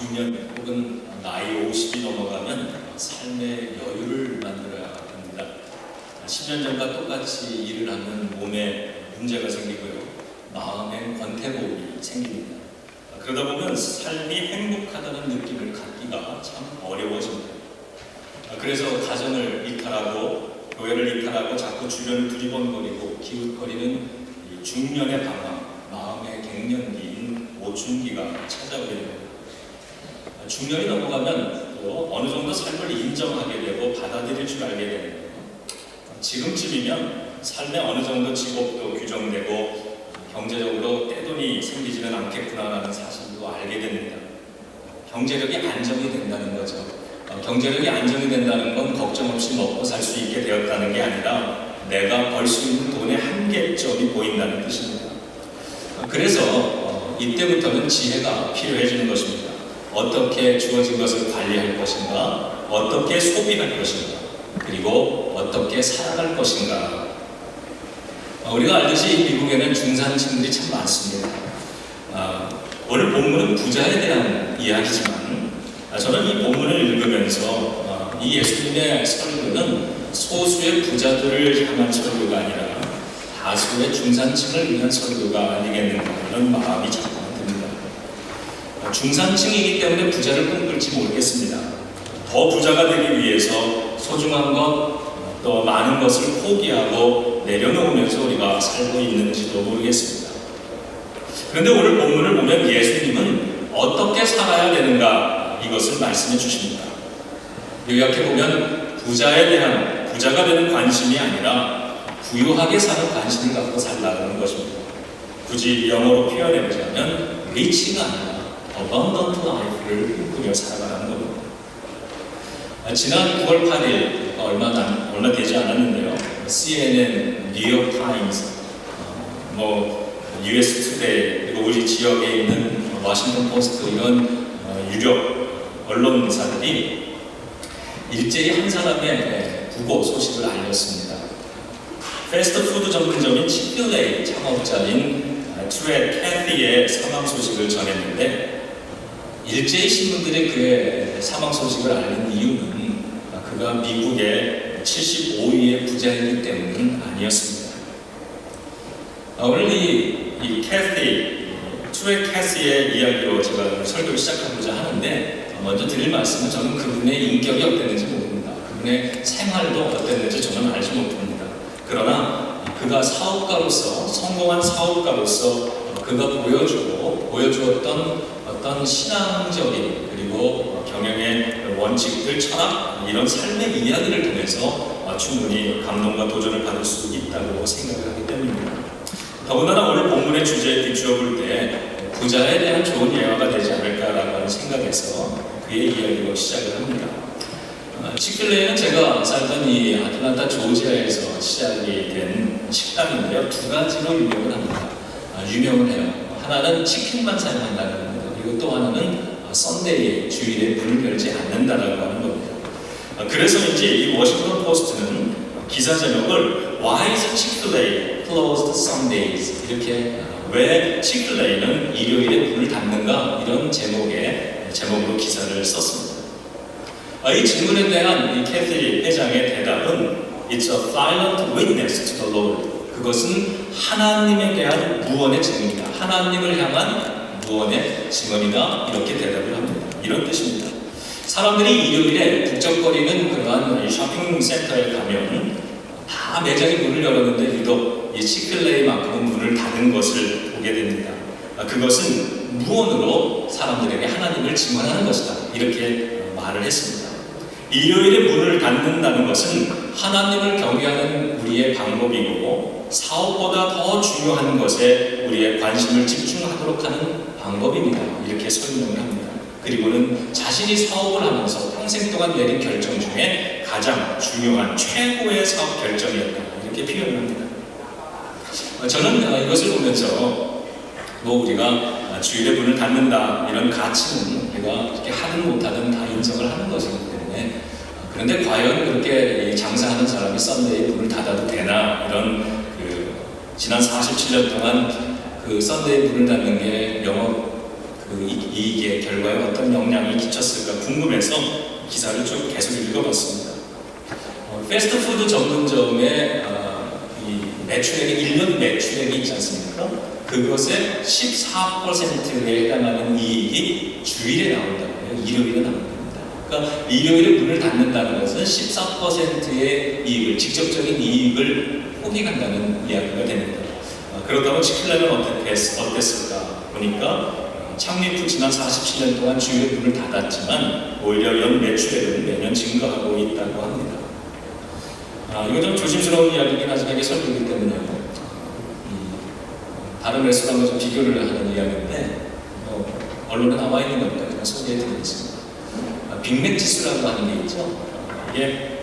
중년 혹은 나이 50이 넘어가면 삶의 여유를 만들어야 합니다. 10년 전과 똑같이 일을 하면 몸에 문제가 생기고요. 마음엔 권태로움이 생깁니다. 그러다 보면 삶이 행복하다는 느낌을 갖기가 참 어려워집니다. 그래서 가정을 이탈하고 교회를 이탈하고 자꾸 주변을 두리번거리고 기웃거리는 이 중년의 방황, 마음의 갱년기인 오춘기가 찾아오게 됩니다. 중년이 넘어가면 또 어느 정도 삶을 인정하게 되고 받아들일 줄 알게 되는데요. 지금쯤이면 삶의 어느 정도 직업도 규정되고 경제적으로 떼돈이 생기지는 않겠구나라는 사실도 알게 됩니다. 경제력이 안정이 된다는 거죠. 어, 경제력이 안정이 된다는 건 걱정 없이 먹고 살 수 있게 되었다는 게 아니라 내가 벌 수 있는 돈의 한계점이 보인다는 뜻입니다. 어, 그래서 어, 이때부터는 지혜가 필요해지는 것입니다. 어떻게 주어진 것을 관리할 것인가, 어떻게 소비할 것인가, 그리고 어떻게 살아갈 것인가. 어, 우리가 알듯이 미국에는 중산층들이 참 많습니다. 아, 오늘 본문은 부자에 대한 이야기지만 아, 저는 이 본문을 읽으면서 어, 이 예수님의 설교는 소수의 부자들을 향한 설교가 아니라 다수의 중산층을 위한 설교가 아니겠는가 하는 마음이. 어, 중산층이기 때문에 부자를 꿈꿀지 모르겠습니다. 더 부자가 되기 위해서 소중한 것, 또 많은 것을 포기하고 내려놓으면서 우리가 살고 있는지도 모르겠습니다. 그런데 오늘 본문을 보면 예수님은 어떻게 살아야 되는가 이것을 말씀해 주십니다. 요약해 보면 부자에 대한 부자가 되는 관심이 아니라 부유하게 사는 관심을 갖고 살라는 것입니다. 굳이 영어로 표현해 보자면 리치가 아니라 abundant life를 꿈꾸며 살아가는 겁니다. 아, 지난 9월 8일 얼마 남, 얼마 되지 않았는데요. CNN, 뉴욕 타임스, 어, 뭐 US 투데이 그리고 우리 지역에 있는 워싱턴 포스트 이런 어, 유력 언론사들이 일제히 한 사람의 부고 소식을 알렸습니다. 패스트푸드 전문점인 치플레이 창업자인 아, 트레 캐티의 사망 소식을 전했는데 일제히 신문들이 그의 사망 소식을 알린 이유는 그가 미국의 75위의 부자이기 때문은 아니었습니다. 아, 오늘 이, 이 캐티, 트레 캐시의 이야기로 제가 설교를 시작하고자 하는데 먼저 드릴 말씀은 저는 그분의 인격이 어땠는지 모릅니다. 그분의 생활도 어땠는지 저는 알지 못합니다. 그러나 그가 사업가로서 성공한 사업가로서 그가 보여주고 보여주었던 어떤 신앙적인 그리고 경영의 원칙들, 철학 이런 삶의 이야기를 통해서 충분히 감동과 도전을 받을 수 있다고 생각을 하기 때문입니다. 더군다나 오늘 본문의 주제에 비추어 볼 때 부자에 대한 좋은 예화가 되지 않을까라고 하는 생각에서 그의 이야기로 시작을 합니다. 어, 치클레는 제가 살던 이 아틀란타 조지아에서 시작이 된 식당인데요. 두 가지로 유명을 합니다. 아, 유명을 해요. 하나는 치킨만 사용한다는. 그리고 또 하나는 썬데이에 주일에 문을 열지 않는다라고 하는 겁니다. 아, 그래서인지 이 워싱턴 포스트는 기사 제목을 Why is Chick-fil-A closed Sundays? 이렇게 왜 치클레이는 일요일에 문을 닫는가 이런 제목의 제목으로 기사를 썼습니다. 아, 이 질문에 대한 이 캐티 회장의 대답은 It's a silent witness to the Lord. 그것은 하나님에 대한 무언의 증언이다. 하나님을 향한 무언의 증언이다. 이렇게 대답을 합니다. 이런 뜻입니다. 사람들이 일요일에 북적거리는 그러한 쇼핑센터에 가면 다 매장이 문을 열었는데 유독 이 치클레이만큼은 문을 닫은 것을 보게 됩니다. 아, 그것은 무언으로 사람들에게 하나님을 증언하는 것이다. 이렇게 말을 했습니다. 일요일에 문을 닫는다는 것은 하나님을 경외하는 우리의 방법이고 사업보다 더 중요한 것에 우리의 관심을 집중하도록 하는 방법입니다. 이렇게 설명을 합니다. 그리고는 자신이 사업을 하면서 평생 동안 내린 결정 중에 가장 중요한 최고의 사업 결정이었다. 이렇게 표현을 합니다. 어, 저는 이것을 보면서 뭐 우리가 주일에 문을 닫는다 이런 가치는 우리가 이렇게 하든 못하든 다 인정을 하는 것이기 때문에 어, 그런데 과연 그렇게 장사하는 사람이 썬데이 문을 닫아도 되나 이런 그 지난 47년 동안 그 썬데이 문을 닫는 게 영업 그그 이- 이익의 결과에 어떤 영향이 끼쳤을까 궁금해서 기사를 쭉 계속 읽어봤습니다. 어, 패스트푸드 전문점의 어, 이 매출액이 1년 매출액이 있지 않습니까? 그것의 14%에 해당하는 이익이 주일에 나온다고 해요. 일요일에 나온답니다. 그러니까 일요일에 문을 닫는다는 것은 14%의 이익을 직접적인 이익을 포기한다는 이야기가 됩니다. 어, 치킨라는 어떻게 했- 어땠을까 보니까 어, 창립 후 지난 47년 동안 주일에 문을 닫았지만 오히려 연 매출액은 매년 증가하고 있다고 합니다. 아, 이거 좀 조심스러운 이야기긴 하지만 이게 설득이기 때문에요. 이, 다른 레스토랑과 좀 비교를 하는 이야기인데 어, 언론에 나와 있는 겁니다. 그냥 소개해드리겠습니다. 아, 빅맥 지수라고 하는 게 있죠. 이게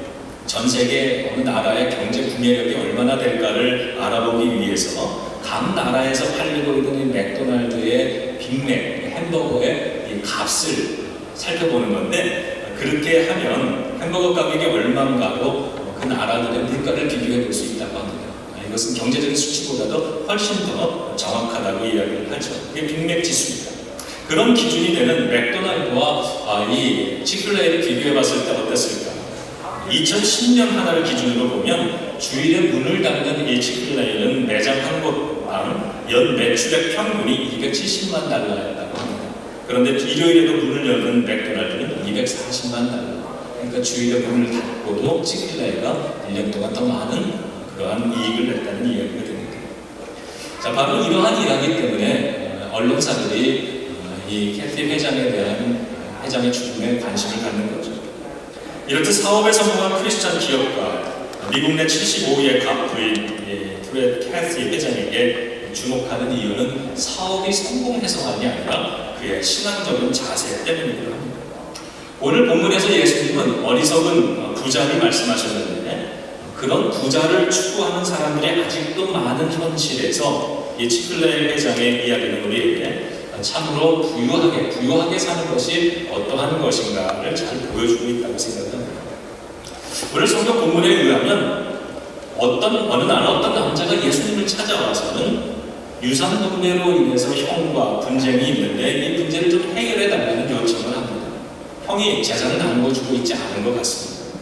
전 세계 어느 나라의 경제 구매력이 얼마나 될까를 알아보기 위해서 각 나라에서 팔리고 있는 이 맥도날드의 빅맥 햄버거의 이 값을 살펴보는 건데 그렇게 하면 햄버거 가격이 얼마인가로 그 나라들의 물가를 비교해 볼 수 있다고 합니다. 아, 이것은 경제적인 수치보다도 훨씬 더 정확하다고 이야기를 하죠. 이게 빅맥 지수입니다. 그런 기준이 되는 맥도날드와 아, 이 치클레이를 비교해 봤을 때 어땠을까? 2010년 하나를 기준으로 보면 주일에 문을 닫는 이 치클레이는 매장 한 곳 당연 매출액 평균이 270만 달러였다고 합니다. 그런데 일요일에도 문을 여는 맥도날드는 240만 달러. 그러니까 주일에 문을 닫고도 치클레이가 1년 동안 더 많은 그러한 이익을 냈다는 이야기가 됩니다. 자, 바로 이러한 이야기 때문에 어, 언론사들이 어, 이 캐티 회장에 대한 회장의 죽음에 관심을 갖는 거죠. 이렇듯 사업에 성공한 크리스천 기업가 미국 내 75의 갑부인 이 프레드 캐티 회장에게 주목하는 이유는 사업이 성공해서만이 아니라 그의 신앙적인 자세 때문이기도 합니다. 오늘 본문에서 예수님은 어리석은 부자를 말씀하셨는데 그런 부자를 추구하는 사람들이 아직도 많은 현실에서 이 치클레 회장의 이야기는 우리에게 참으로 부유하게 부유하게 사는 것이 어떠한 것인가를 잘 보여주고 있다고 생각합니다. 오늘 성경 본문에 의하면 어떤 어느 날 어떤 남자가 예수님을 찾아와서는 유산 분배로 인해서 형과 분쟁이 있는데 이 문제를 좀 해결해 달라는 요청을 합니다. 형이 재산을 나누어주고 있지 않은 것 같습니다.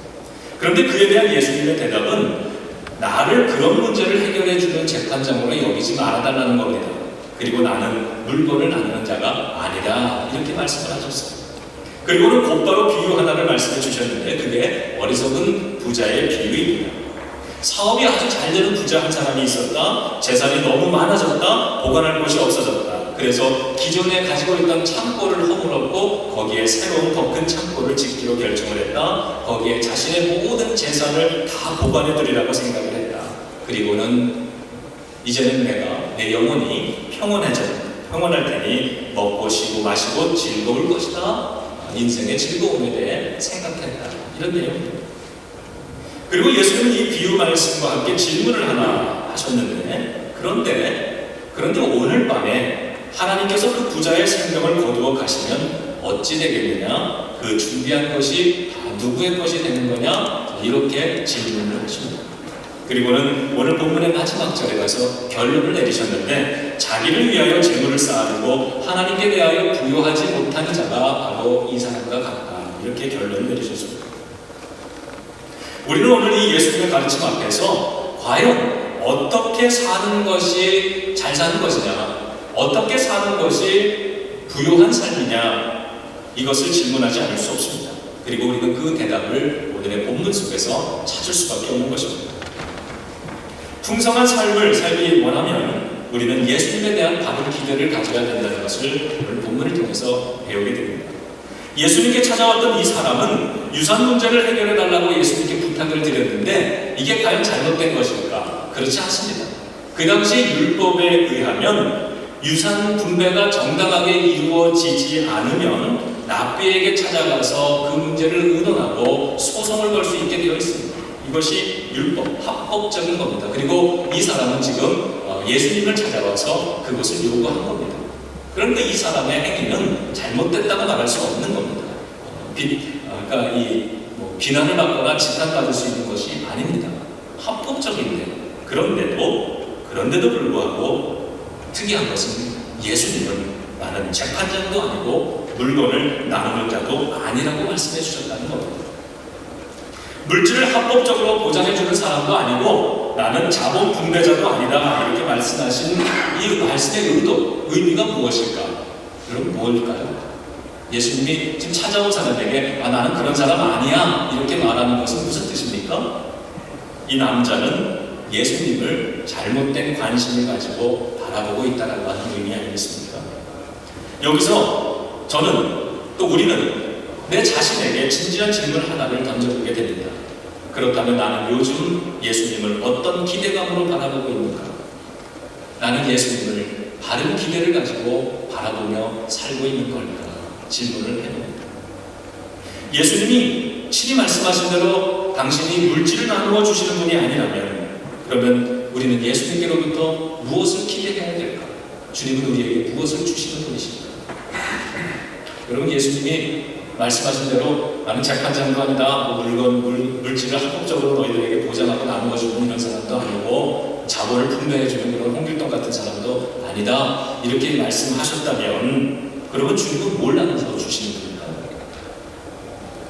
그런데 그에 대한 예수님의 대답은 나를 그런 문제를 해결해 주는 재판장으로 여기지 말아달라는 겁니다. 그리고 나는 물건을 나누는 자가 아니다. 이렇게 말씀을 하셨어요. 그리고는 곧바로 비유 하나를 말씀해 주셨는데 그게 어리석은 부자의 비유입니다. 사업이 아주 잘 되는 부자 한 사람이 있었다. 재산이 너무 많아졌다. 보관할 곳이 없어졌다. 그래서 기존에 가지고 있던 창고를 허물었고 거기에 새로운 더 큰 창고를 짓기로 결정을 했다. 거기에 자신의 모든 재산을 다 보관해 두리라고 생각을 했다. 그리고는 이제는 내가 내 영혼이 평온해져 평온할 테니 먹고 쉬고 마시고 즐거울 것이다. 인생의 즐거움에 대해 생각했다. 이런 내용입니다. 그리고 예수님은 이 비유 말씀과 함께 질문을 하나 하셨는데 그런데 그런데 오늘 밤에 하나님께서 그 부자의 생명을 거두어 가시면 어찌 되겠느냐? 그 준비한 것이 다 누구의 것이 되는 거냐? 이렇게 질문을 하십니다. 그리고는 오늘 본문의 마지막 절에 가서 결론을 내리셨는데 자기를 위하여 재물을 쌓아두고 하나님께 대하여 부여하지 못한 자가 바로 이 사람과 같다. 이렇게 결론을 내리셨습니다. 우리는 오늘 이 예수님의 가르침 앞에서 과연 어떻게 사는 것이 잘 사는 것이냐, 어떻게 사는 것이 부요한 삶이냐, 이것을 질문하지 않을 수 없습니다. 그리고 우리는 그 대답을 오늘의 본문 속에서 찾을 수밖에 없는 것입니다. 풍성한 삶을 살기 원하면 우리는 예수님에 대한 바른 기대를 가져야 된다는 것을 오늘 본문을 통해서 배우게 됩니다. 예수님께 찾아왔던 이 사람은 유산 문제를 해결해 달라고 예수님께 부탁을 드렸는데 이게 과연 잘못된 것일까? 그렇지 않습니다. 그 당시 율법에 의하면 유산 분배가 정당하게 이루어지지 않으면 납비에게 찾아가서 그 문제를 의논하고 소송을 걸 수 있게 되어 있습니다. 이것이 율법, 합법적인 겁니다. 그리고 이 사람은 지금 어, 예수님을 찾아와서 그것을 요구한 겁니다. 그런데 이 사람의 행위는 잘못됐다고 말할 수 없는 겁니다. 비, 아, 그러니까 이 뭐 비난을 받거나 지탄받을 수 있는 것이 아닙니다. 합법적인데 그런데도 그런데도 불구하고 특이한 것은 예수님은 나는 재판장도 아니고 물건을 나누는 자도 아니라고 말씀해 주셨다는 겁니다. 물질을 합법적으로 보장해 주는 사람도 아니고 나는 자본 분배자도 아니다 이렇게 말씀하신 이 말씀의 의도, 의미가 무엇일까? 여러분 뭘까요? 예수님이 지금 찾아온 사람에게 아 나는 그런 사람 아니야 이렇게 말하는 것은 무슨 뜻입니까? 이 남자는 예수님을 잘못된 관심을 가지고 바라보고 있다라고 하는 의미 아니겠습니까? 여기서 저는 또 우리는 내 자신에게 진지한 질문 하나를 던져보게 됩니다. 그렇다면 나는 요즘 예수님을 어떤 기대감으로 바라보고 있는가? 나는 예수님을 바른 기대를 가지고 바라보며 살고 있는 걸까? 질문을 해봅니다. 예수님이 친히 말씀하신 대로 당신이 물질을 나누어 주시는 분이 아니라면 그러면 우리는 예수님께로부터 무엇을 기대해야 될까? 주님은 우리에게 무엇을 주시는 분이십니까? 여러분 예수님이 말씀하신 대로 나는 재판장도 아니다 뭐 물건 물, 물질을 합법적으로 너희들에게 보장하고 나누어 주는 이런 사람도 아니고 자본을 분배해 주는 그런 홍길동 같은 사람도 아니다 이렇게 말씀하셨다면 그러면 주님은 뭘 나눠서 주시는 분일까?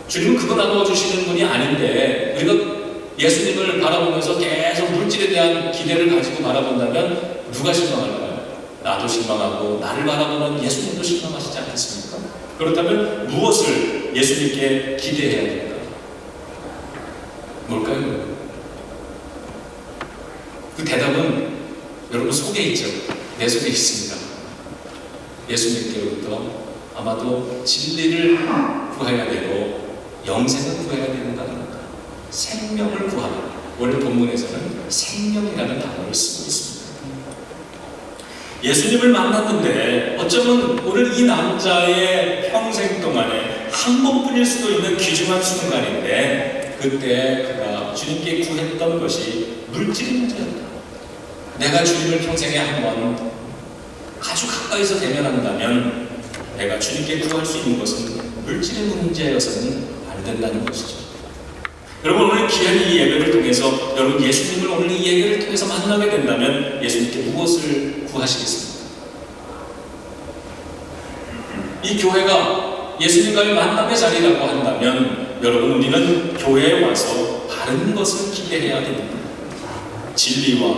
주님은 그거 나누어 주시는 분이 아닌데 우리가 예수님을 바라보면서 계속 물질에 대한 기대를 가지고 바라본다면 누가 실망할까요? 나도 실망하고 나를 바라보는 예수님도 실망하시지 않겠습니까? 그렇다면 무엇을 예수님께 기대해야 될까? 뭘까요? 그 대답은 여러분 속에 있죠. 내 속에 있습니다. 예수님께로부터 아마도 진리를 구해야 되고 영생을 구해야 거 아닙니까? 생명을 구하라. 원래 본문에서는 생명이라는 단어를 쓰고 있습니다. 예수님을 만났는데 어쩌면 오늘 이 남자의 평생 동안에 한 번뿐일 수도 있는 귀중한 순간인데 그때 그가 주님께 구했던 것이 물질 문제였다. 내가 주님을 평생에 한 번 아주 가까이서 대면한다면 내가 주님께 구할 수 있는 것은 물질의 문제여서는 안 된다는 것이죠. 여러분 오늘 귀한 이 예배를 통해서 여러분 예수님을 오늘 이 예배를 통해서 만나게 된다면 예수님께 무엇을 구하시겠습니까? 이 교회가 예수님과의 만남의 자리라고 한다면 여러분 우리는 교회에 와서 바른 것을 기대해야 됩니다. 진리와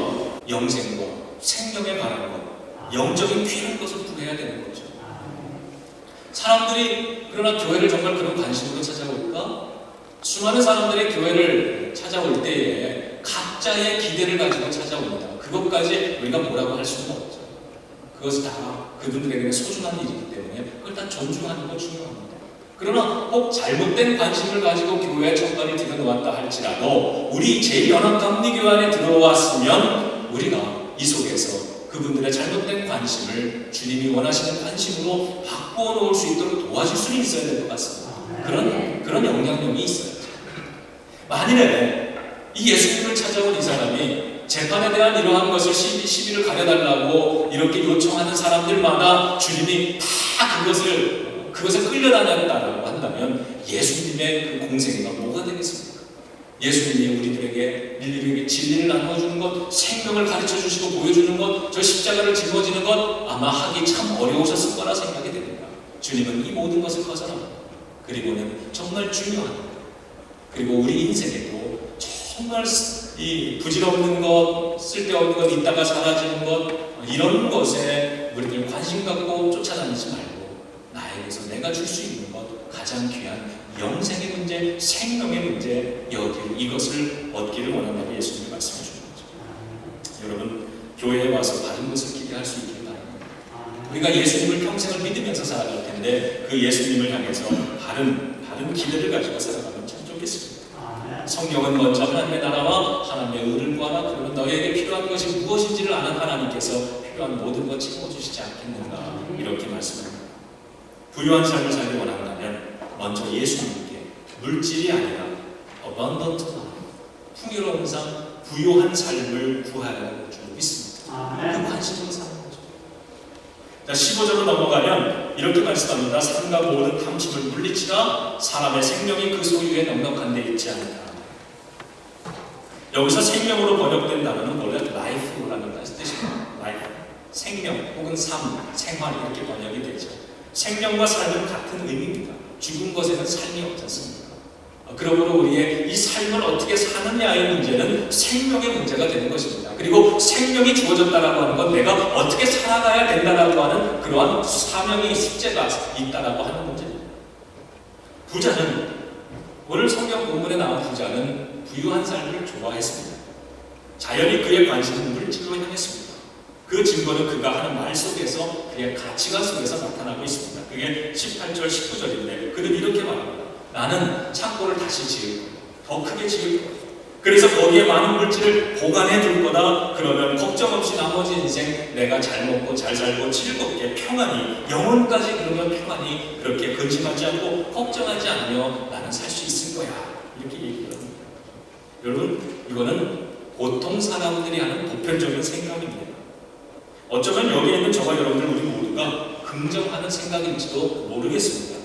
영생과 관한 것, 영적인 귀한 것을 구해야 되는 거죠. 사람들이 그러나 교회를 정말 그런 관심으로 찾아올까? 수많은 사람들이 교회를 찾아올 때에 각자의 기대를 가지고 찾아옵니다. 그것까지 우리가 뭐라고 할 수는 없죠. 그것은 다 그분들에게는 소중한 일이기 때문에 그걸 다 존중하는 거 중요합니다. 그러나 꼭 잘못된 관심을 가지고 교회에 첫발을 들여놓았다 할지라도 우리 제1연합감리교회 안에 들어왔으면 우리가 이 속에서 그분들의 잘못된 관심을 주님이 원하시는 관심으로 바꾸어 놓을 수 있도록 도와줄 수는 있어야 될 것 같습니다. 그런, 그런 영향력이 있어야죠. 만일에 이 예수님을 찾아온 이 사람이 재판에 대한 이러한 것을 시비, 시비를 가려달라고 이렇게 요청하는 사람들마다 주님이 다 그것을 그것에 끌려다녔다라고 한다면 예수님의 그 공생애가 뭐가 되겠습니까? 예수님이 우리들에게 일일이 진리를 나눠주는 것, 생명을 가르쳐 주시고 보여주는 것, 저 십자가를 짊어지는 것 아마 하기 참 어려우셨을 거라 생각이 됩니다. 주님은 이 모든 것을 거절합니다. 그리고는 정말 중요한 그리고 우리 인생에도 정말 이 부질없는 것, 쓸데없는 것, 있다가 사라지는 것 이런 것에 우리들 관심 갖고 쫓아다니지 말고 나에게서 내가 줄 수 있는 것 가장 귀한 영생의 문제, 생명의 문제 여기 이것을 얻기를 원한다고 예수님이 말씀해 주는 거죠. 여러분 교회에 와서 바른 것을 기대할 수 있길 바랍니다. 우리가 예수님을 평생을 믿으면서 살아갈 텐데 그 예수님을 향해서 바른 바른 기대를 가지고 살아가면 참 좋겠습니다. 성경은 먼저 하나님의 나라와 하나님의 의를 구하라 그러면 너에게 필요한 것이 무엇인지를 아는 하나님께서 필요한 모든 것 채워주시지 않겠는가 이렇게 말씀합니다. 부유한 삶을 살기 원한다면 먼저 예수님께 물질이 아니라 abundant 풍요로운 삶, 부유한 삶을 구하야 할줄 믿습니다. 그 관심으로. 자, 15절로 넘어가면 이렇게 말씀합니다. 삶과 모든 탐심을 물리치라 사람의 생명이 그 소유에 넉넉한 데 있지 않다. 여기서 생명으로 번역된 단어는 원래 life라는 뜻입니다. life. 생명 혹은 삶, 생활 이렇게 번역이 되죠. 생명과 삶은 같은 의미입니다. 죽은 것에는 삶이 없지 않습니까? 어, 그러므로 우리의 이 삶을 어떻게 사느냐의 문제는 생명의 문제가 되는 것입니다. 그리고 생명이 주어졌다라고 하는 건 내가 어떻게 살아가야 된다라고 하는 그러한 사명이 숙제가 있다라고 하는 문제입니다. 부자는 오늘 성경 본문에 나온 부자는 부유한 삶을 좋아했습니다. 자연히 그의 관심은 물질로 향했습니다. 그 증거는 그가 하는 말 속에서 그의 가치관 속에서 나타나고 있습니다. 그게 18절, 19절인데 그는 이렇게 말합니다. 나는 창고를 다시 지을 거야. 더 크게 지을 거야. 그래서 거기에 많은 물질을 보관해 둘 거다. 그러면 걱정 없이 나머지 인생 내가 잘 먹고 잘 살고 즐겁게 평안히 영혼까지 그러면 평안히 그렇게 근심하지 않고 걱정하지 않으며 나는 살 수 있을 거야. 이렇게 얘기를 합니다. 여러분 이거는 보통 사람들이 하는 보편적인 생각입니다. 어쩌면 여기 있는 저와 여러분들 우리 모두가 긍정하는 생각일지도 모르겠습니다.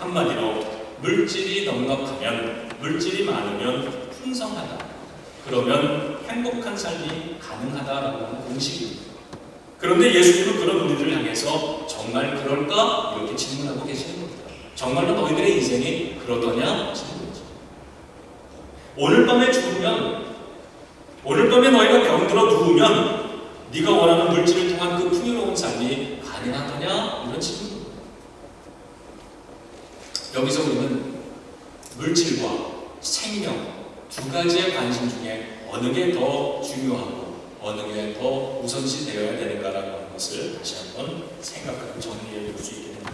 한마디로 물질이 넉넉하면 물질이 많으면 풍성하다. 그러면 행복한 삶이 가능하다라고 하는 공식입니다. 그런데 예수님은 그런 우리들을 향해서 정말 그럴까? 이렇게 질문하고 계시는 겁니다. 정말로 너희들의 인생이 그러더냐? 오늘 밤에 죽으면 오늘 밤에 너희가 병들어 누우면 네가 원하는 물질을 통한 그 풍요로운 삶이 가능하더냐? 이런 질문입니다. 여기서 우리는 물질과 생명 두 가지의 관심 중에 어느 게 더 중요하고 어느 게 더 우선시 되어야 되는가라고 하는 것을 다시 한번 생각하고 정리해 볼 수 있게 됩니다.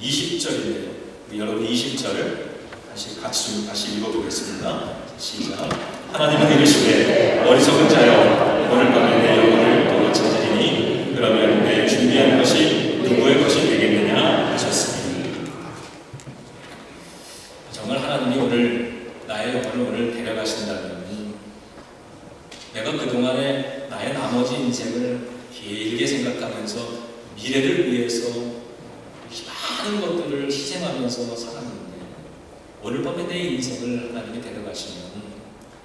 20절인데요. 여러분 20절을 다시 같이 좀 다시 읽어보겠습니다. 시작. 하나님은 이르시되 어리석은 자여 오늘 밤에 내 영혼을 도로 찾으리니 그러면 내 준비한 것이 누구의 것이 되겠느냐 하셨습니다. 정말 하나님이 오늘 나의 영혼을 오늘 데려가신다면 내가 그동안에 나의 나머지 인생을 길게 생각하면서 미래를 위해서 많은 것들을 희생하면서 살았는데 오늘 밤에 내 인생을 하나님이 데려가시면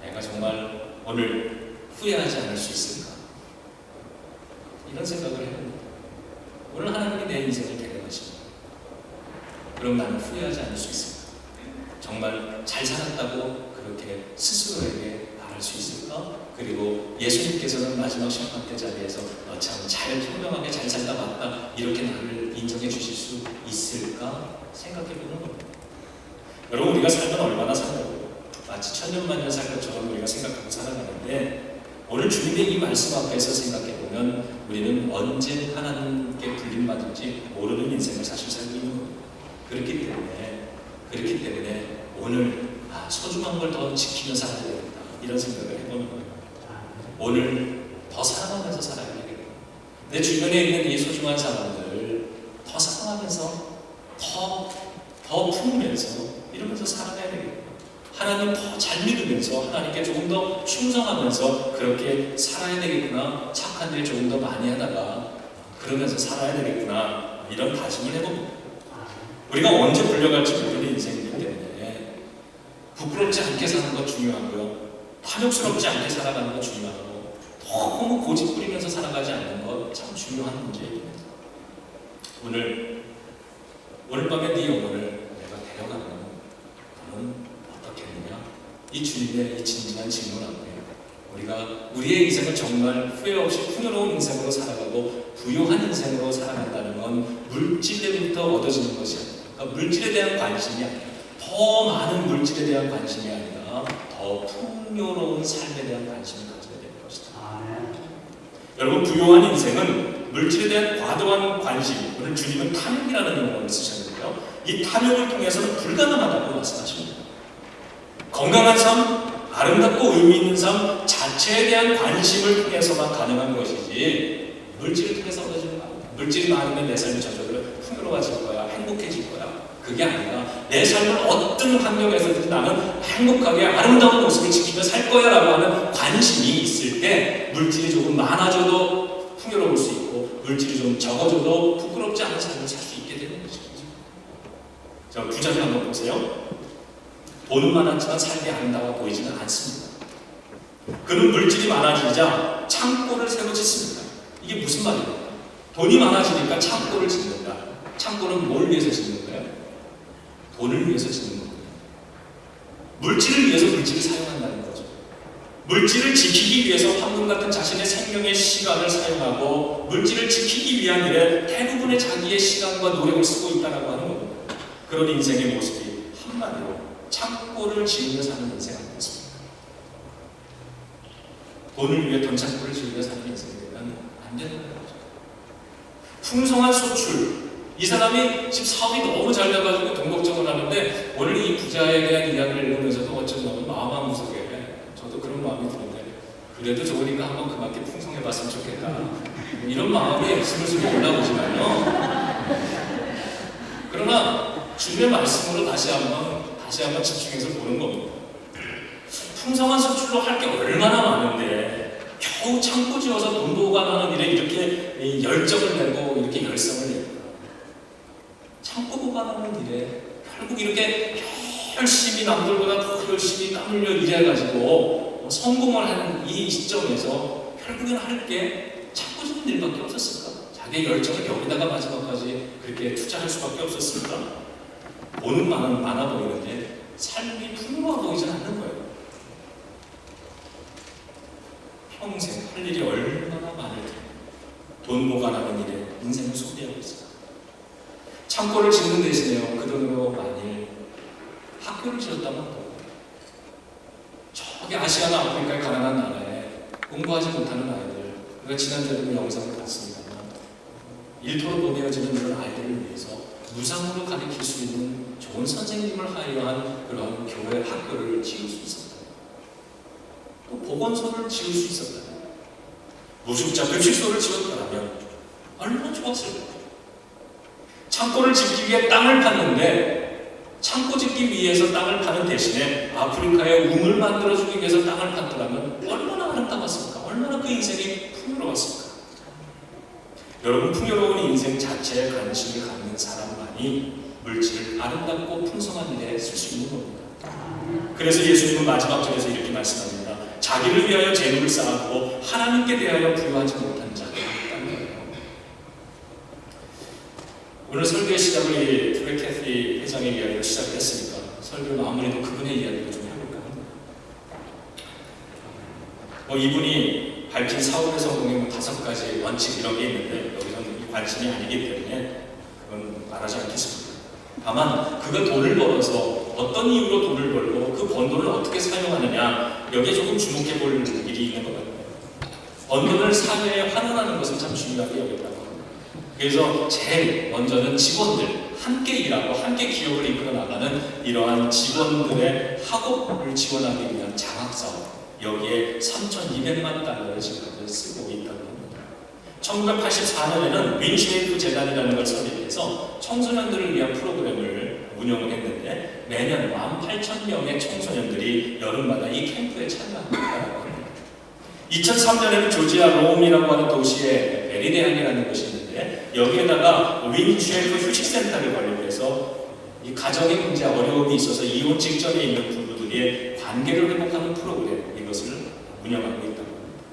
내가 정말 오늘 후회하지 않을 수 있을까? 이런 생각을 해봅니다. 오늘 하나님이 내 인생을 데려가시면 그럼 나는 후회하지 않을 수 있을까? 정말 잘 살았다고 그렇게 스스로에게 말할 수 있을까? 그리고 예수님께서는 마지막 심판대 자리에서 너참잘 현명하게 잘 살다 왔다 이렇게 나를 인정해 주실 수 있을까 생각해 보는 겁니다. 여러분 우리가 살면 얼마나 산다고 마치 천년만년 살 것처럼 우리가 생각하고 살아가는데 오늘 주님의 이 말씀 앞에서 생각해 보면 우리는 언제 하나님께 불림 받을지 모르는 인생을 사실 살고 있는 겁니다. 그렇기 때문에 그렇기 때문에 오늘 아, 소중한 걸 더 지키며 살아야 되겠다 이런 생각을 해보는 거예요. 오늘 더 사랑하면서 살아야 되겠다. 내 주변에 있는 이 소중한 사람들 더 사랑하면서 더, 더 품으면서 이러면서 살아가야 되겠다. 하나님 더 잘 믿으면서 하나님께 조금 더 충성하면서 그렇게 살아야 되겠구나. 착한 일 조금 더 많이 하다가 그러면서 살아야 되겠구나. 이런 다짐을 해봅니다. 우리가 언제 불려갈지 모르는 인생이기 때문에 부끄럽지 않게 사는 것 중요하고요. 탐욕스럽지 않게 살아가는 것 중요하고 너무 고집 부리면서 살아가지 않는 것 참 중요한 문제입니다. 오늘 오늘 밤에 네 영혼을 내가 데려가면 너는 어떻겠느냐? 이 주님의 이 진지한 질문 앞에 우리가 우리의 인생을 정말 후회 없이 풍요로운 인생으로 살아가고 부유한 인생으로 살아간다는 건 물질로부터 얻어지는 것이 아니라 그러니까 물질에 대한 관심이 아니라 더 많은 물질에 대한 관심이 아니라 더 풍요로운 삶에 대한 관심을 가져야 되는 것이다. 여러분 부유한 인생은 물질에 대한 과도한 관심, 오늘 주님은 탐욕이라는 용어를 쓰셨는데요. 이 탐욕을 통해서는 불가능하다고 말씀하십니다. 건강한 삶, 아름답고 의미 있는 삶 자체에 대한 관심을 통해서만 가능한 것이지 물질을 통해서 얻어지는 거 아닙니다. 물질이 많으면 내 삶이 저절로 풍요로워질 거야, 행복해질 거야. 그게 아니라 내 삶을 어떤 환경에서든 나는 행복하게 아름다운 모습을 지키며 살 거야 라고 하는 관심이 있을 때 물질이 조금 많아져도 풍요로울 수 있고 물질이 좀 적어져도 부끄럽지 않은 삶을 살 수 있게 되는 것이죠. 자 부자들 한번 보세요. 돈은 많았지만 삶이 아름다워 보이지는 않습니다. 그는 물질이 많아지자 창고를 새로 짓습니다. 이게 무슨 말입니까? 돈이 많아지니까 창고를 짓는다. 창고는 뭘 위해서 짓는 거예요? 돈을 위해서 짓는 거예요. 물질을 위해서 물질을 사용한다는. 물질을 지키기 위해서 황금 같은 자신의 생명의 시간을 사용하고 물질을 지키기 위한 일에 대부분의 자기의 시간과 노력을 쓰고 있다라고 하는 겁니다. 그런 인생의 모습이 한마디로 창고를 지으며 사는 인생 아니겠습니까? 돈을 위해 돈 창고를 지으며 사는 인생이면 안 되는 거죠. 풍성한 소출. 이 사람이 지금 사업이 너무 잘 돼가지고 돈 걱정을 하는데 오늘 이 부자에 대한 이야기를 읽으면서도 너무 마음 한 구석에 저도 그런 마음이 드는데 그래도 좋으니까 한번 그만큼 풍성해봤으면 좋겠다. 뭐 이런 마음이 스물스물 올라오지만요. 그러나 주님의 말씀으로 다시 한번 다시 한번 집중해서 보는 겁니다. 풍성한 소출로 할 게 얼마나 많은데 겨우 창고 지어서 돈 보관하는 일에 이렇게 이 열정을 내고 이렇게 열성을 내고 창고 보관하는 일에 결국 이렇게 열심히 남들보다 더 열심히 땀 흘려 일해가지고 성공을 하는 이 시점에서 결국엔 할게 창고 짓는 일밖에 없었을까? 자기의 열정을 여기다가 마지막까지 그렇게 투자할 수밖에 없었을까? 보는 많은 많아 보이는데 삶이 풍요로워 보이지 않는 거예요. 평생 할 일이 얼마나 많을 텐데 돈 보관하는 일에 인생을 소비하고 있어요. 창고를 짓는 대신에요. 그 돈으로 만일 학교를 지었다면 또 저기 아시아나 아프리카의 가난한 나라에 공부하지 못하는 아이들 우리가 지난주에도 영상을 봤습니다만 일터로 보내어지는 이런 아이들을 위해서 무상으로 가르칠 수 있는 좋은 선생님을 하여한 그런 교회 학교를 지을 수 있었다. 또 보건소를 지을 수 있었다. 무숙자 급식소를 지었다면 얼마나 좋았을까. 창고를 짓기 위해 땅을 팠는데 창고 짓기 위해서 땅을 파는 대신에 아프리카에 우물 만들어주기 위해서 땅을 팠더라면 얼마나 아름다웠을까? 얼마나 그 인생이 풍요로웠을까? 여러분 풍요로운 인생 자체에 관심이 갖는 사람만이 물질을 아름답고 풍성한 일에 쓸 수 있는 겁니다. 그래서 예수님은 마지막 절에서 이렇게 말씀합니다. 자기를 위하여 재물을 쌓았고 하나님께 대하여 부여하지 못한 자가 있다는 거예요. 오늘 설교의 시작을 이 프레 캐티 회장의 이야기로 시작을 했으니까 설교는 아무래도 그분의 이야기를 좀 해볼까 합니다. 뭐 이분이 밝힌 사업의 성공의 뭐 다섯 가지 원칙 이런 게 있는데 여기서는 이 관심이 아니기 때문에 그건 말하지 않겠습니다. 다만 그가 돈을 벌어서 어떤 이유로 돈을 벌고 그 번 돈을 어떻게 사용하느냐 여기에 조금 주목해 볼 일이 있는 것 같아요. 번 돈을 사회에 환원하는 것은 참 중요하게 합니다. 그래서 제일 먼저는 직원들 함께 일하고 함께 기업을 이끌어 나가는 이러한 직원들의 학업을 지원하기 위한 장학 사업 여기에 3,200만 달러를 지금까지 쓰고 있다고 합니다. 1984년에는 윈쉐이프 재단이라는 걸 설립해서 청소년들을 위한 프로그램을 운영을 했는데 매년 18,000명의 청소년들이 여름마다 이 캠프에 참여한다고 합니다. 2003년에는 조지아 로움이라고 하는 도시에 메리대항이라는 곳이 여기에다가 윈쉐이프 휴식센터를 관리해서 이 가정의 문제 어려움이 있어서 이혼 직전에 있는 부부들의 관계를 회복하는 프로그램 이것을 운영하고 있다고 합니다.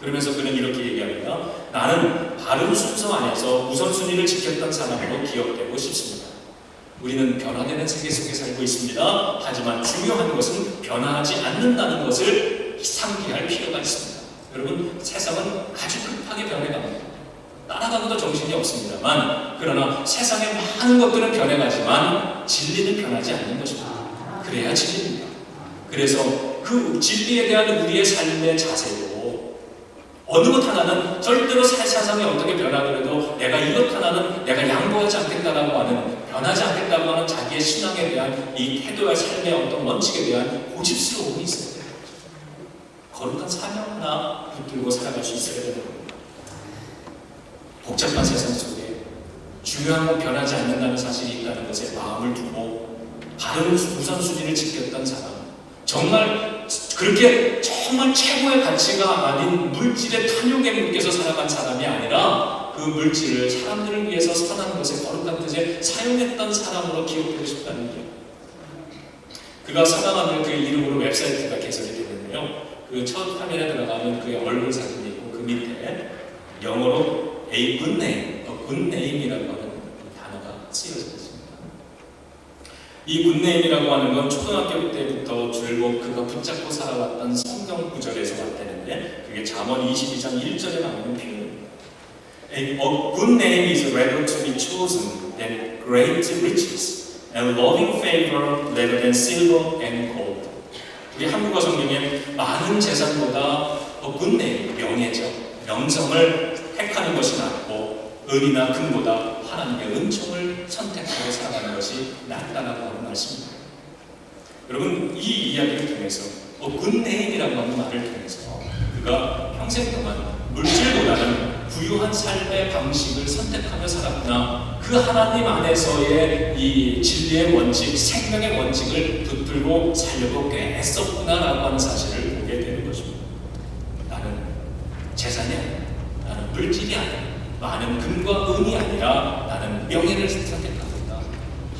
그러면서 그는 이렇게 얘기합니다. 나는 바른 순서 안에서 우선순위를 지켰던 사람으로 기억되고 싶습니다. 우리는 변화되는 세계 속에 살고 있습니다. 하지만 중요한 것은 변화하지 않는다는 것을 상기할 필요가 있습니다. 여러분, 세상은 아주 급하게 변해갑니다. 따라가고도 정신이 없습니다만, 그러나 세상의 많은 것들은 변해가지만 진리는 변하지 않는 것입니다. 그래야 진리입니다. 그래서 그 진리에 대한 우리의 삶의 자세도 어느 것 하나는 절대로 세상이 어떻게 변하더라도 내가 이것 하나는 내가 양보하지 않겠다라고 하는 변하지 않겠다고 하는 자기의 신앙에 대한 이 태도와 삶의 어떤 원칙에 대한 고집스러움이 있어야 돼요. 거룩한 사명 하나 붙들고 살아갈 수 있어야 되는 겁니다. 복잡한 세상 속에 중요한 건 변하지 않는다는 사실이 있다는 것에 마음을 두고 바른 우선순위를 지켰던 사람 정말 그렇게 정말 최고의 가치가 아닌 물질의 탐욕에 묶여서 살아간 사람이 아니라 그 물질을 사람들을 위해서 선한 것에 거룩한 뜻에 사용했던 사람으로 기억되고 싶다는 게 그가 사랑하는 그의 이름으로 웹사이트가 개설이 됐는데요. 그 첫 화면에 들어가면 그의 얼굴 사진이 있고 그 밑에 영어로 a good name이라고 하는 단어가 쓰여져 있습니다. 이 name이라고 하는 건 초등학교 때부터 줄곧 그가 붙잡고 살아왔던 성경 구절에서 왔다는데 그게 잠언 22장 1절에 나오는 표현입니다. A good name is rather to be chosen than great riches, and loving favor rather than silver and gold. 우리 한국어 성경에 많은 재산보다 good 명예죠. 명성을 택하는 것이 낫고 은이나 금보다 하나님의 은총을 선택하고 살아가는 것이 낫다라고 하는 말씀입니다. 여러분 이 이야기를 통해서 어, 굿네임이라고 하는 말을 통해서 그가 평생 동안 물질보다는 부유한 삶의 방식을 선택하며 살았구나. 그 하나님 안에서의 이 진리의 원칙, 생명의 원칙을 붙들고 살려고 꽤 애썼구나라고 하는 사실을 보게 되는 것입니다. 나는 재산이 물질이 아니라, 많은 금과 은이 아니라 나는 명예를 선택하겠다.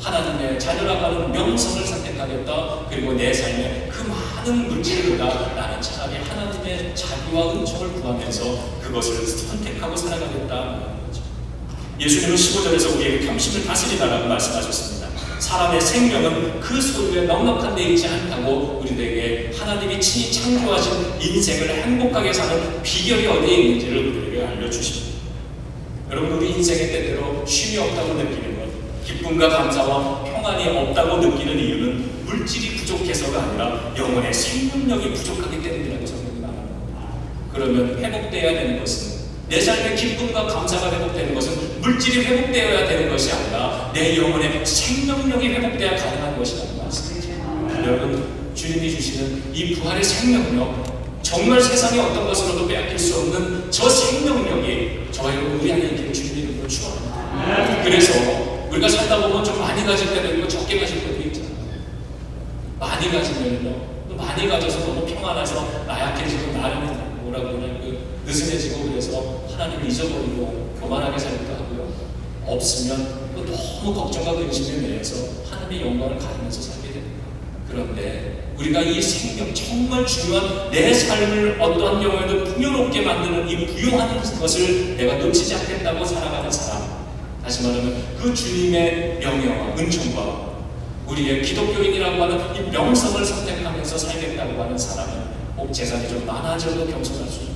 하나님의 자녀라고 하는 명성을 선택하겠다. 그리고 내 삶에 그 많은 물질보다 나는 차라리 하나님의 자비와 은총을 구하면서 그것을 선택하고 살아가겠다는 거죠. 예수님은 15절에서 우리에게 당신을 다스리다라고 말씀하셨습니다. 사람의 생명은 그 소유에 넉넉한 데 있지 않다고 우리에게 하나님이 친히 창조하신 인생을 행복하게 사는 비결이 어디에 있는지를 우리에게 알려주십니다. 여러분 우리 인생의 때때로 쉼이 없다고 느끼는 것, 기쁨과 감사와 평안이 없다고 느끼는 이유는 물질이 부족해서가 아니라 영혼의 생명력이 부족하기 때문이라고 성경이 말합니다. 그러면 회복되어야 되는 것은 내 삶의 기쁨과 감사가 회복되는 것은 물질이 회복되어야 되는 것이 아니라 내 영혼의 생명력이 회복되어야 가능한 것이라는 말씀이죠. 여러분 주님이 주시는 이 부활의 생명력 정말 세상의 어떤 것으로도 빼앗길 수 없는 저 생명력이 여러분 우리 안에 있기를 주님의 이름으로 축원합니다. 그래서 우리가 살다 보면 좀 많이 가질 때도 있고 적게 가질 때도 있잖아요. 많이 가지면요, 또 많이 가져서 너무 평안해서 나약해지고 나름이 뭐라고 그러냐, 그 느슨해지고 그래서 하나님을 잊어버리고 교만하게 살기도 하고요. 없으면 또 너무 걱정과 근심에 매여서 하나님의 영광을 가리면서 살게 됩니다. 그런데 우리가 이 생명 정말 중요한 내 삶을 어떠한 경우에도 풍요롭게 만드는 이 부요한 것을 내가 놓치지 않겠다고 살아가는 사람 다시 말하면 그 주님의 명예와 은총과 우리의 기독교인이라고 하는 이 명성을 선택하면서 살겠다고 하는 사람은 꼭 재산이 좀 많아져도 겸손할 수 있고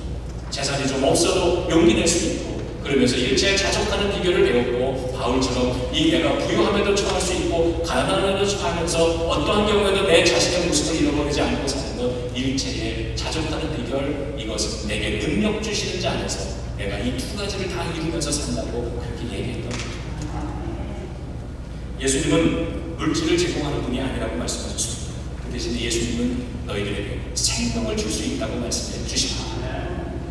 재산이 좀 없어도 용기 낼 수 있고 그러면서 일제에 자족하는 비결을 배웠고 바울처럼 이 내가 부유함에도 처할 수 있고 가난함에도 처하면서 어떠한 경우에도 내 자신의 모습을 잃어버리지 않고 사는 것 일체에 자족하는 비결 이것은 내게 능력 주시는 자 안에서 내가 이 두 가지를 다 이루면서 산다고 그렇게 얘기했던 거죠. 예수님은 물질을 제공하는 분이 아니라고 말씀하셨습니다. 그 대신에 예수님은 너희들에게 생명을 줄 수 있다고 말씀해 주십니다.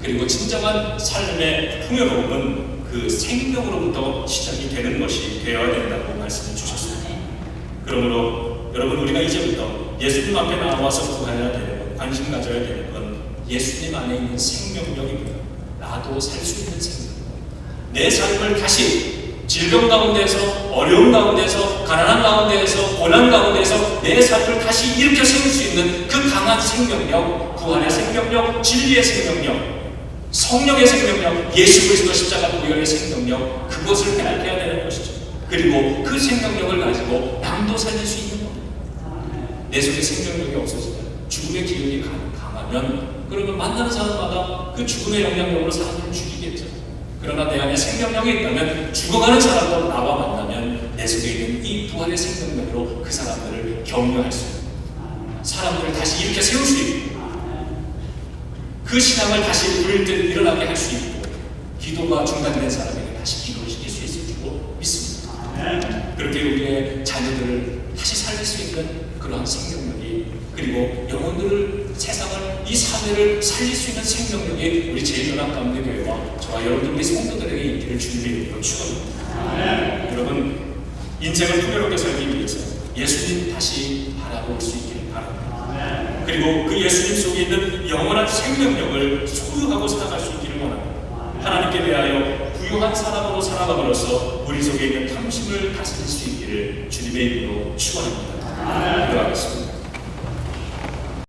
그리고 진정한 삶의 풍요로움은 그 생명으로부터 시작이 되는 것이 되어야 된다고 말씀해 주셨습니다. 그러므로 여러분 우리가 이제부터 예수님 앞에 나와서 구해야 되는 것, 관심 가져야 되는 건 예수님 안에 있는 생명력입니다. 나도 살 수 있는 생명력. 내 삶을 다시 질병 가운데서 어려움 가운데서 가난한 가운데에서 고난 가운데서 내 삶을 다시 일으켜 세울 수 있는 그 강한 생명력, 구원의 생명력, 진리의 생명력, 성령의 생명력, 예수 그리스도 십자가 보혈의 생명력, 그것을 해야 되는 것이죠. 그리고 그 생명력을 가지고 남도 살릴 수 있는 겁니다. 내 속에 생명력이 없어지면 죽음의 기운이 강하면 그러면 만나는 사람마다 그 죽음의 영향력으로 사람들을 죽이겠죠. 그러나 내 안에 생명력이 있다면 죽어가는 사람도 나와 만나면 내 속에 있는 이 부활의 생명력으로 그 사람들을 격려할 수 있고 사람들을 다시 일으켜 세울 수 있고 그 신앙을 다시 불들 일어나게 할 수 있고 기도가 중단된 사람에게 다시 기도를 시킬 수 있을 줄로 믿습니다. 그렇게 우리의 자녀들을 다시 살릴 수 있는 그러한 생명력이 그리고 영혼들을 세상을 이 사회를 살릴 수 있는 생명력이 우리 제일연합 가운데 교회와 저와 여러분 우리 성도들에게 있기를 주님의 이름으로 축원합니다. 여러분 인생을 풍요롭게 살기 위해서 예수님 다시 바라볼 수 있기를 바랍니다. 그리고 그 예수님 속에 있는 영원한 생명력을 소유하고 살아갈 수 있기를 원합니다. 하나님께 대하여 부유한 사람으로 살아감으로써 우리 속에 있는 탐심을 다스릴 수 있기를 주님의 이름으로 축원합니다. 기도하겠습니다.